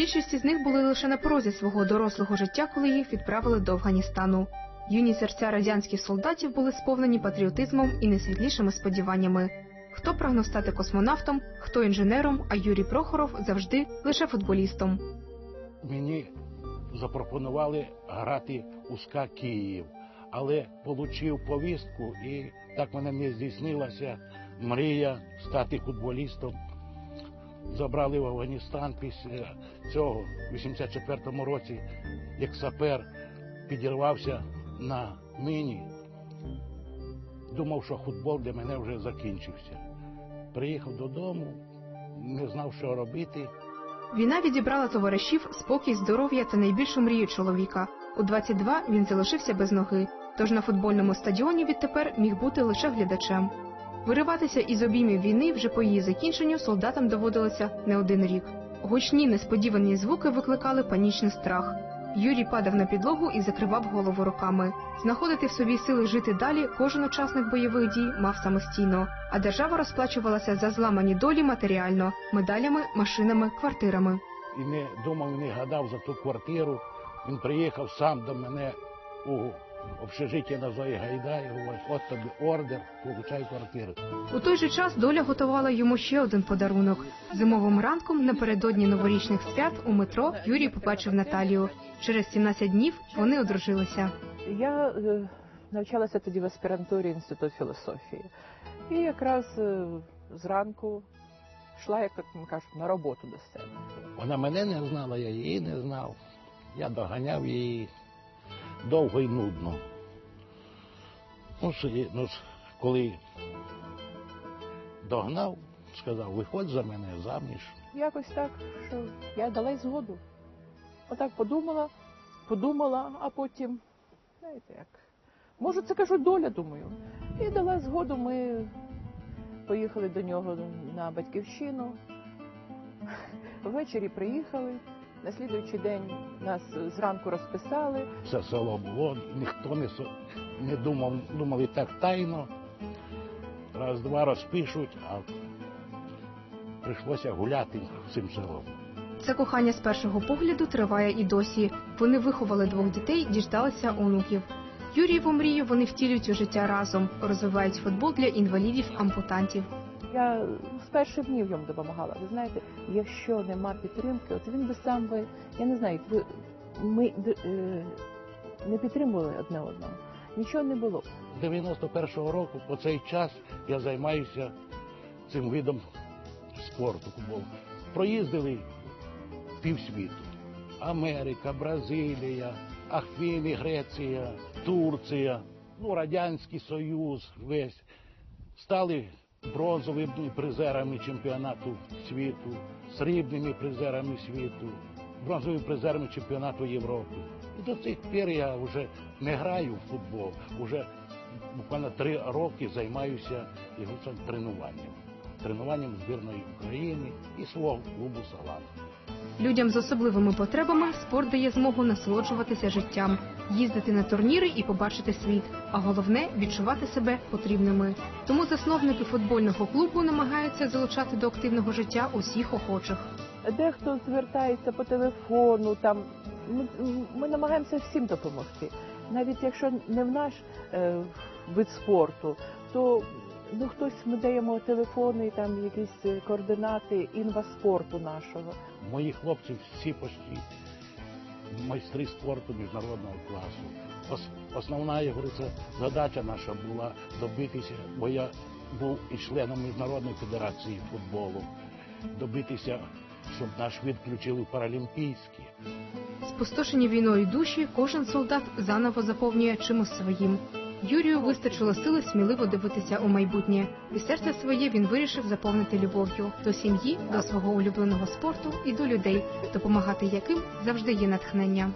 Більшість із них були лише на порозі свого дорослого життя, коли їх відправили до Афганістану. Юні серця радянських солдатів були сповнені патріотизмом і найсвітлішими сподіваннями. Хто прагнув стати космонавтом, хто інженером, а Юрій Прохоров завжди лише футболістом. Мені запропонували грати у СКА Київ, але отримав повістку і так мене не здійснилася мрія стати футболістом. Забрали в Афганістан після цього, в 84-му році, як сапер підірвався на мині. Думав, що футбол для мене вже закінчився. Приїхав додому, не знав, що робити. Війна відібрала товаришів, спокій, здоров'я та найбільшу мрію чоловіка. У 22 він залишився без ноги, тож на футбольному стадіоні відтепер міг бути лише глядачем. Вириватися із обіймів війни вже по її закінченню солдатам доводилося не один рік. Гучні несподівані звуки викликали панічний страх. Юрій падав на підлогу і закривав голову руками. Знаходити в собі сили жити далі кожен учасник бойових дій мав самостійно, а держава розплачувалася за зламані долі матеріально медалями, машинами, квартирами. і не думав, не гадав за ту квартиру. Він приїхав сам до мене у общежиття на Зої Гайдай, говорить, от тобі ордер, получай квартиру. У той же час доля готувала йому ще один подарунок. Зимовим ранком напередодні новорічних свят у метро Юрій побачив Наталію. Через 17 днів вони одружилися. Я е, навчалася тоді в аспірантурі Інституту філософії. І якраз е, зранку йшла, як так ми кажуть, на роботу до себе. Вона мене не знала, я її не знав. Я доганяв її довго і нудно. Ну, ну, коли догнав, сказав, виходь за мене заміж. Якось так, що я дала згоду. Отак подумала, подумала, а потім, знаєте як, може, це кажу доля, думаю. І дала згоду, ми поїхали до нього на батьківщину. Ввечері приїхали. На слідуючий день нас зранку розписали. Все село було, ніхто не, не думав, думали так тайно. Раз-два розпишуть, а прийшлося гуляти цим селом. Це кохання з першого погляду триває і досі. Вони виховали двох дітей, діждалися онуків. Юрієву мрію вони втілюють у життя разом, розвивають футбол для інвалідів, ампутантів. Я з перших днів йому допомагала. Ви знаєте, якщо нема підтримки, от він би сам би, я не знаю, ми е, не підтримували одне одного. Нічого не було. З 91-го року по цей час я займаюся цим видом спорту. футболу. Проїздили півсвіту. Америка, Бразилія, Ахвілі, Греція, Турція, ну, Радянський Союз, весь. Стали бронзовими призерами чемпіонату світу, срібними призерами світу, бронзовими призерами чемпіонату Європи. І до цих пір я вже не граю в футбол, вже буквально три роки займаюся тренуванням. Тренуванням збірної України і свого клубу Салат. Людям з особливими потребами спорт дає змогу насолоджуватися життям, їздити на турніри і побачити світ, а головне відчувати себе потрібними. Тому засновники футбольного клубу намагаються залучати до активного життя усіх охочих. Дехто звертається по телефону, там ми, ми намагаємося всім допомогти. Навіть якщо не в наш е, вид спорту, то ну хтось ми даємо телефони, там якісь е, координати інваспорту нашого. Мої хлопці всі почти майстри спорту міжнародного класу. Основна я говорю, це задача наша була добитися, бо я був і членом Міжнародної федерації футболу, добитися, щоб наш вид включили в паралімпійські. Спустошені війною душі кожен солдат заново заповнює чимось своїм. Юрію вистачило сили сміливо дивитися у майбутнє, і серце своє він вирішив заповнити любов'ю до сім'ї, до свого улюбленого спорту і до людей, допомагати яким завжди є натхнення.